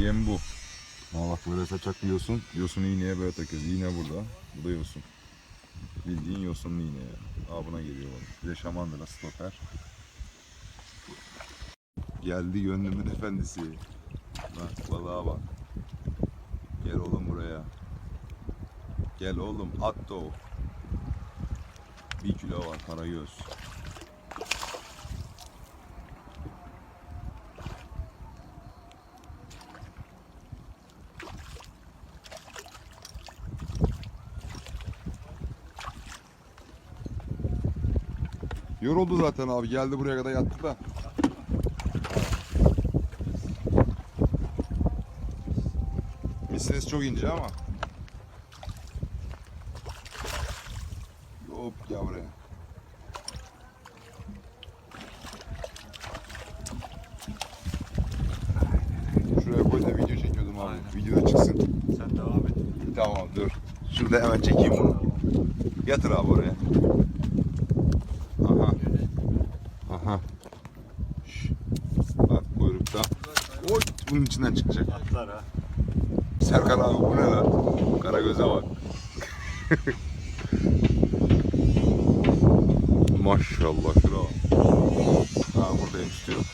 yem bu. Ama bak böyle saçak bir yosun. Yosunu iğneye böyle takıyoruz. İğne burada. Bu da yosun. Bildiğin yosunlu iğne yani. Aa buna geliyor balık. Bir de şamandıra stoper. Geldi gönlümün efendisi. Bak balığa bak. Gel oğlum buraya. Gel oğlum at da o. Bir kilo var karagöz. Yoruldu zaten abi. Geldi buraya kadar yattı da. Misiniz çok ince ama. Hop gel buraya. Şuraya koy da video çekiyordum abi. Aynen. Videoda çıksın. Sen devam et. Tamam dur. Şurada hemen çekeyim bunu. Yatır abi oraya. Aha. Aha. Şş. Bak kuyrukta. Oy bunun içinden çıkacak. Atlar ha. Serkan abi bu ne lan? Karagöz'e bak. Maşallah kral. Ha buradayım tutuyorum.